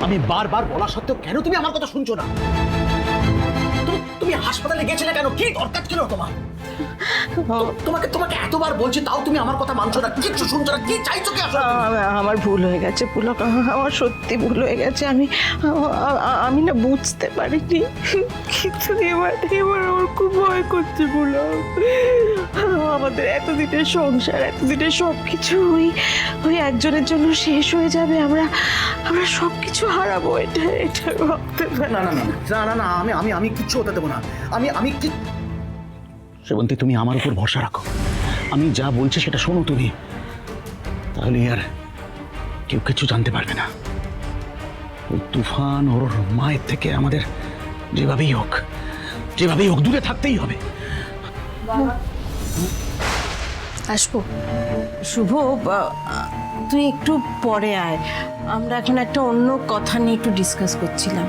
আমি বারবার বলা সত্ত্বেও কেন তুমি আমার কথা শুনছো না? তুমি- হাসপাতালে গেছিলে কেন? কি দরকার ছিল তোমার? তোমাকে তোমাকে এতবার বলছি, তাও তুমি আমার কথা মানছো না। কিচ্ছু শুনছো না। কি চাইছো কি আসলে? আমার ভুল হয়ে গেছে, পুলক। আমার সত্যি ভুল হয়ে গেছে। আমি আমি না বুঝতে পারিনি। কিন্তু এবার এবার আমার খুব ভয় করছে, পুলক। আমাদের এতদিনের সংসার, এতদিনের সব কিছু ওই ওই একজনের জন্য শেষ হয়ে যাবে। আমরা আমরা সব কিছু হারাবো এটা এটা ভাবতে না না না না না না আমি আমি আমি কিচ্ছু হতে দেবো না। আমি আমি কি সেবন্তী তুমি আমার উপর ভরসা রাখো। আমি যা বলছি সেটা শোনো তুমি। তাহলে আর কেউ কিছু জানতে পারবে না। ওই তুফান ওর মায়ের থেকে আমাদের যেভাবেই হোক যেভাবেই হোক দূরে থাকতেই হবে। আসব। শুভ তুই একটু পরে আয়। আমরা এখন একটা অন্য কথা নিয়ে একটু ডিসকাস করছিলাম।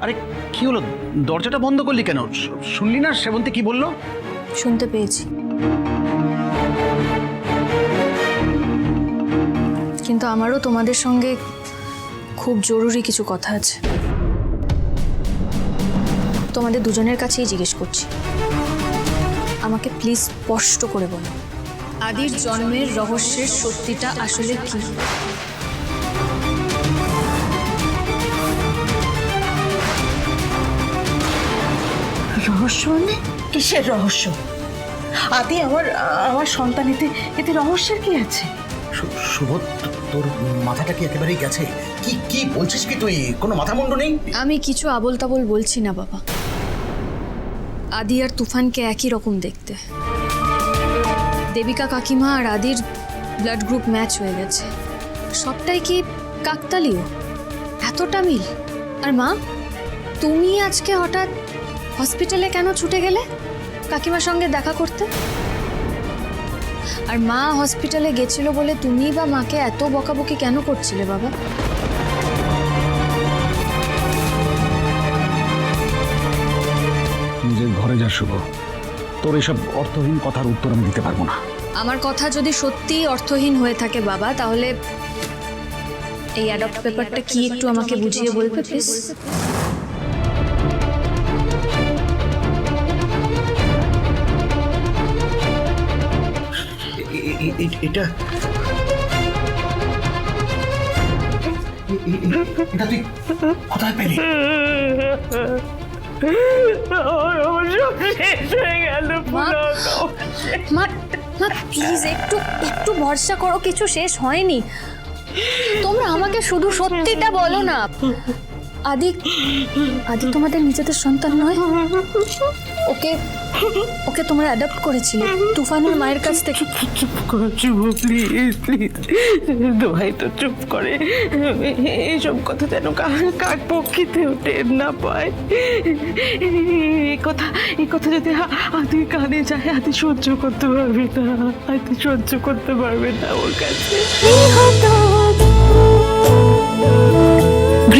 আরে কি হলো? দরজাটা বন্ধ করলি কেন? শুনলি না? সেবন্তী কি বলল? শুনতে পেয়েছি। কিন্তু আমারও তোমাদের সঙ্গে খুব জরুরি কিছু কথা আছে। তোমাদের দুজনের কাছেই জিজ্ঞেস করছি। আমাকে প্লিজ স্পষ্ট করে বলো। আদির জন্মের রহস্যের সত্যিটা আসলে কি? রহস্য মানে? কিসের রহস্য? আদি আমার আমার সন্তান, এতে এতে রহস্যের কি আছে? শুভ তোর মাথাটা কি একেবারেই গেছে? কি কি বলছিস কি তুই? কোনো মাথা মুন্ড নেই? আমি কিছু আবল তাবল বলছি না, বাবা। আদি আর তুফানকে একই রকম দেখতে। দেবিকা কাকিমা আর আদির ব্লাড গ্রুপ ম্যাচ হয়ে গেছে। সবটাই কি কাকতালীয়? এতটা মিল? আর মা, তুমি আজকে হঠাৎ হসপিটালে কেন ছুটে গেলে? কাকিমার সঙ্গে দেখা করতে? আর মা হসপিটালে গেছিল বলে তুমি বা মাকে এত বকাবকি কেন করছিলে বাবা? নিজের ঘরে যা শুভ তোর এসব অর্থহীন কথার উত্তর আমি দিতে পারব না। আমার কথা যদি সত্যি অর্থহীন হয়ে থাকে বাবা তাহলে এই অ্যাডপ্ট পেপারটা কি একটু আমাকে বুঝিয়ে বলবে প্লিজ এটা? প্লিজ একটু একটু ভরসা করো, কিছু শেষ হয়নি। তোমরা আমাকে শুধু সত্যিটা বলো না। আদি আদি তোমাদের নিজেদের সন্তান নয়? ওকে ওকে তোমরা অ্যাডাপ্ট করেছিলে। তুফানের মায়ের কাছ থেকে চুপ কর চুপ প্লিজ প্লিজ দোহাই তো চুপ করে এইসব কথা যেন কার পক্ষিতেও টের না পায়। এই কথা এই কথা যদি আদি কানে যায় আদি সহ্য করতে পারবে না। আদি সহ্য করতে পারবে না ওর কাছে।